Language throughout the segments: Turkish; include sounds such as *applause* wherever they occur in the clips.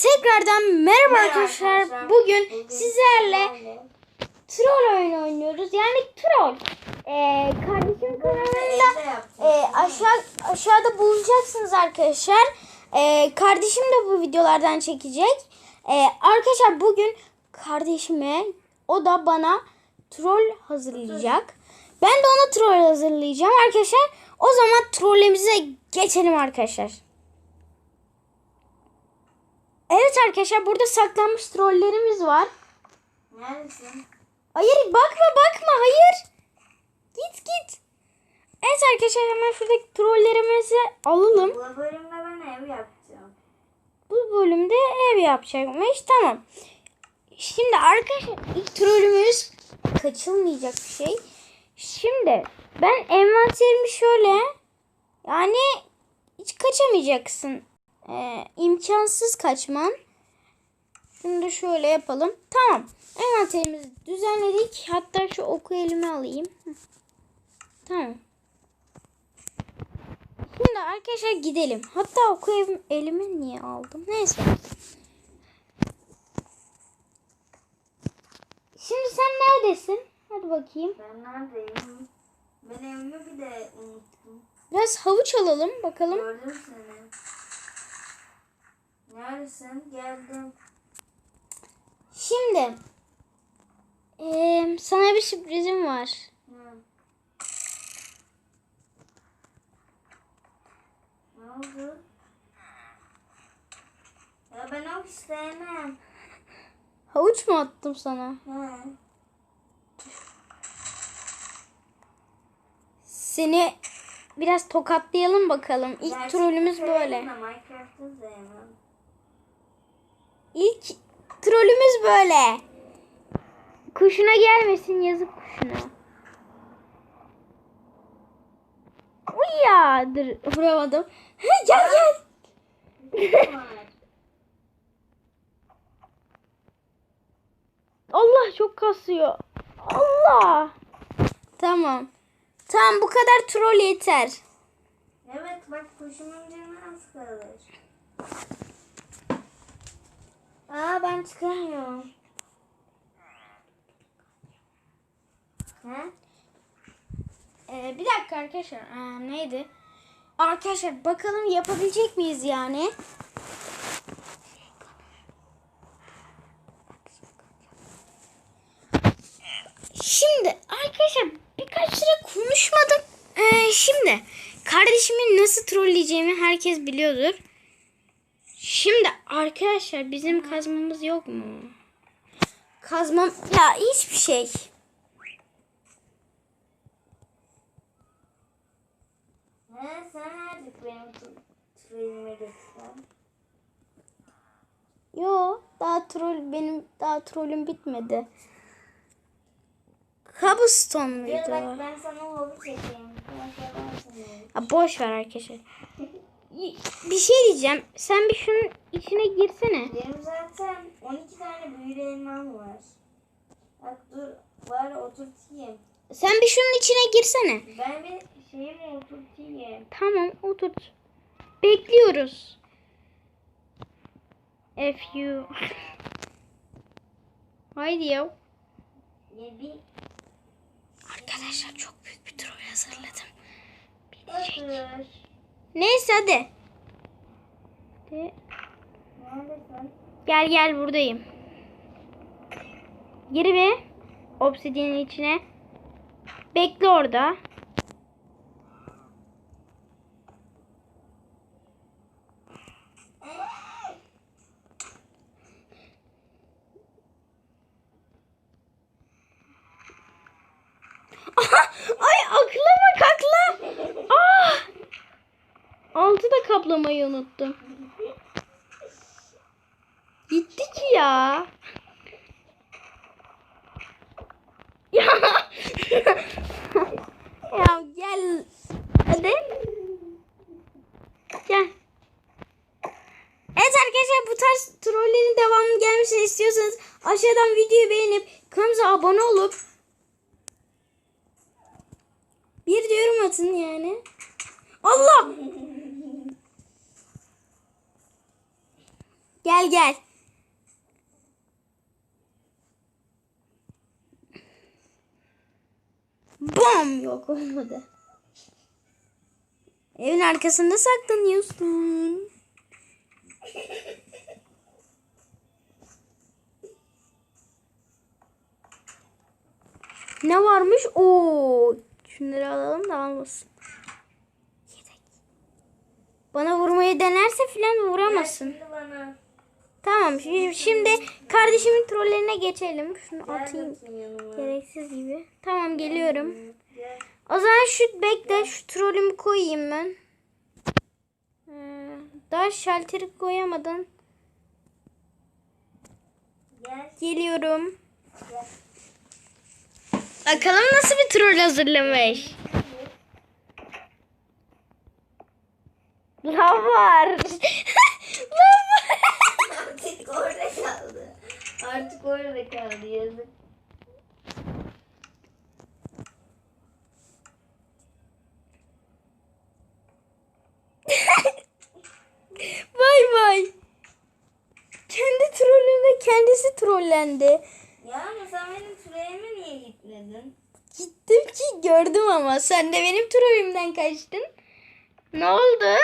Tekrardan merhaba, Merhaba arkadaşlar. arkadaşlar. Bugün Bugün sizlerle troll oyunu oynuyoruz. Yani troll. Ee, kardeşim kanalında e, aşağı aşağıda bulacaksınız arkadaşlar. Ee, kardeşim de bu videolardan çekecek. Ee, arkadaşlar bugün kardeşime o da bana troll hazırlayacak. Ben de ona troll hazırlayacağım arkadaşlar. O zaman trollemize geçelim arkadaşlar. Evet arkadaşlar burada saklanmış trollerimiz var. Neredesin? Hayır bakma bakma hayır. Git git. Evet arkadaşlar hemen şuradaki trollerimizi alalım. Bu bölümde ben ev yapacağım. Bu bölümde ev yapacakmış. Tamam. Şimdi arkadaşlar ilk trollümüz kaçılmayacak bir şey. Şimdi ben envanterimi şöyle yani hiç kaçamayacaksın. Ee, imkansız kaçman. Da şöyle yapalım. Tamam. Envanterimizi düzenledik. Hatta şu oku elime alayım. Tamam. Şimdi arkadaşlar gidelim. Hatta oku elime niye aldım? Neyse. Şimdi sen neredesin? Hadi bakayım. Ben neredeyim? Ben evimi bir de unuttum. Biraz havuç alalım bakalım. Gördüm seni. Neredesin? Geldim. Şimdi eee, sana bir sürprizim var. Hı. Ne oldu? Ya ben o istemem. Havuç mu attım sana? He. Seni biraz tokatlayalım bakalım. İlk Gerçek trollümüz böyle. Minecraft'ı. İlk trollümüz böyle. Kuşuna gelmesin yazık kuşuna. Uy ya dur vuramadım. Hı, gel gel. Allah çok kasıyor. Allah. Tamam. Tamam bu kadar troll yeter. Evet bak kuşumun canı az kalır. Aa ben çıkamıyorum. He? Ee, bir dakika arkadaşlar. Aa, neydi? Arkadaşlar bakalım yapabilecek miyiz yani? Şimdi arkadaşlar birkaç lira konuşmadım. Ee, şimdi kardeşimi nasıl trolleyeceğimi herkes biliyordur. Şimdi arkadaşlar bizim kazmamız yok mu? Kazmam ya hiçbir şey. Ne sen artık benim trolüme geçsen. Yo daha troll benim daha trollüm bitmedi. Cobblestone muydu? O? bak ben sana hobi çekeyim. Hobi. Ha, boş ver arkadaşlar. *laughs* Bir şey diyeceğim. Sen bir şunun içine girsene. Benim zaten 12 tane büyülü elmam var. Bak dur bari oturtayım. Sen bir şunun içine girsene. Ben bir şeyimi oturtayım. Tamam oturt. Bekliyoruz. F you. *laughs* Haydi ya. Arkadaşlar çok büyük bir troll hazırladım. Otur. Neyse hadi. De-? Gel gel buradayım. Gir bir. Obsidian'in içine. Bekle orada. Ay aklama kakla. Ah! Altı da kaplamayı unuttum. Gitti ki ya. *laughs* Ya. ya gel. Hadi. Gel. Evet arkadaşlar bu tarz trollerin devamını gelmesini istiyorsanız aşağıdan videoyu beğenip kanalımıza abone olup bir de yorum atın yani. Allah! Gel gel. Bom yok olmadı. Evin arkasında saklanıyorsun. Ne varmış? Oo, şunları alalım da almasın. Yedek. Bana denerse filan bana. Tamam şi- şimdi kardeşimin trollerine geçelim. Şunu atayım. Gereksiz gibi. Tamam geliyorum. Gel. O zaman şu bekle şu trolümü koyayım ben. Ee, daha şalteri koyamadım. Gel. Geliyorum. Gel. Bakalım nasıl bir troll hazırlamış. Lav var. *laughs* Lav var. Artık orada kaldı. Artık orada kaldı yazık. *laughs* Vay vay. Kendi trollünde kendisi trollendi. Ya sen benim süreyime niye gitmedin? Gittim ki gördüm ama sen de benim trollümden kaçtın. Ne oldu?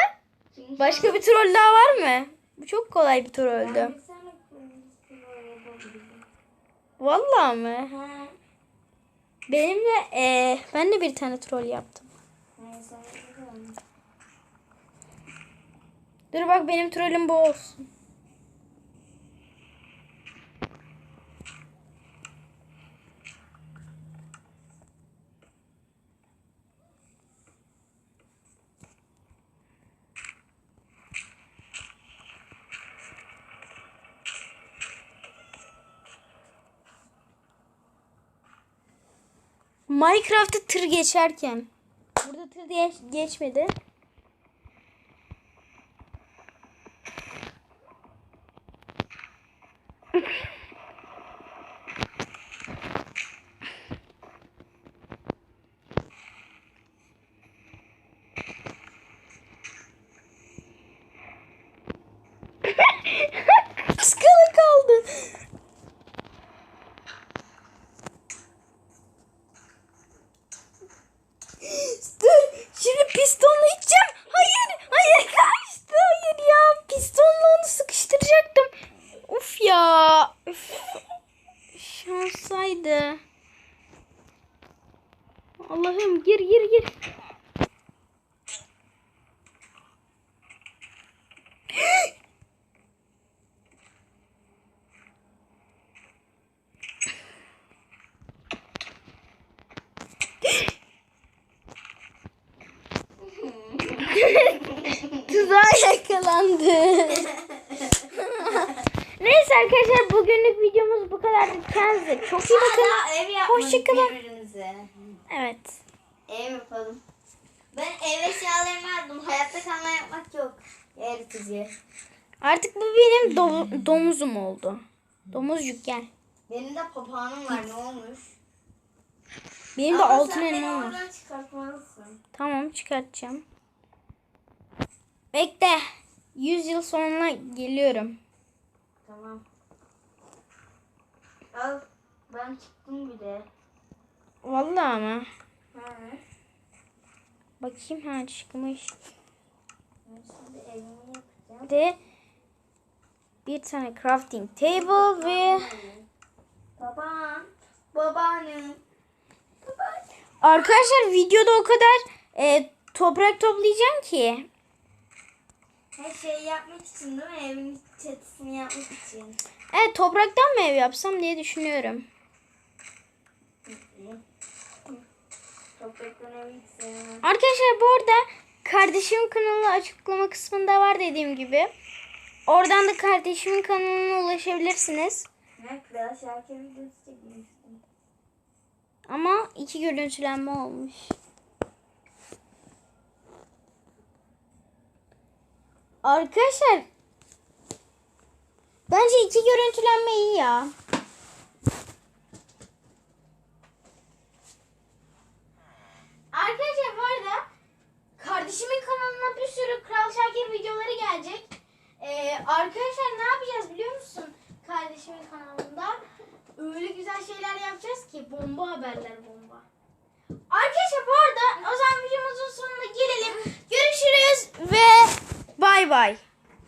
Başka bir troll daha var mı? Bu çok kolay bir trolldü. Vallahi mı? Ha. Benim de eee, ben de bir tane troll yaptım. Dur bak benim trollüm bu olsun. Minecraft'ta tır geçerken. Burada tır diye geçmedi. Kıskalı kaldı. Dur. Şimdi pistonla içeceğim. Hayır. Hayır kaçtı. Hayır ya. Pistonla onu sıkıştıracaktım. Uf ya. Üf. Şansaydı. Allah'ım gir gir gir. Yakalandı. *laughs* Neyse arkadaşlar bugünlük videomuz bu kadar. Kendinize çok iyi bakın. Hoşçakalın. Evet. Ev yapalım. Ben ev eşyalarımı aldım. Hayatta kalma yapmak yok. Yaratıcı. Artık bu benim do- domuzum oldu. Domuzcuk gel. Benim de papağanım var. Ne olmuş? Benim de Ama altın sen beni elmam var. Tamam çıkartacağım. Bekle. 100 yıl sonra geliyorum. Tamam. Al. Ben çıktım bile. Vallahi ama. Ha. Bakayım ha çıkmış. Ben şimdi evimi yapacağım. Bir de bir tane crafting table ve. Babaannem. Babaannem. arkadaşlar videoda o kadar e, toprak toplayacağım ki. Her şeyi yapmak için değil mi? Evin çatısını yapmak için. Evet topraktan mı ev yapsam diye düşünüyorum. Topraktan evi hiç sevmem. Arkadaşlar bu arada kardeşimin kanalı açıklama kısmında var dediğim gibi. Oradan da kardeşimin kanalına ulaşabilirsiniz. Ne Kral Şarkı videosu çekmiştim. Ama iki görüntülenme olmuş. Arkadaşlar bence iki görüntülenme iyi ya. Arkadaşlar bu arada kardeşimin kanalına bir sürü Kral Şakir videoları gelecek. Ee, arkadaşlar ne yapacağız biliyor musun? Kardeşimin kanalında öyle güzel şeyler yapacağız ki bomba haberler bomba. Arkadaşlar bu arada o zaman videomuzun sonuna gelelim. Görüşürüz ve bay bay.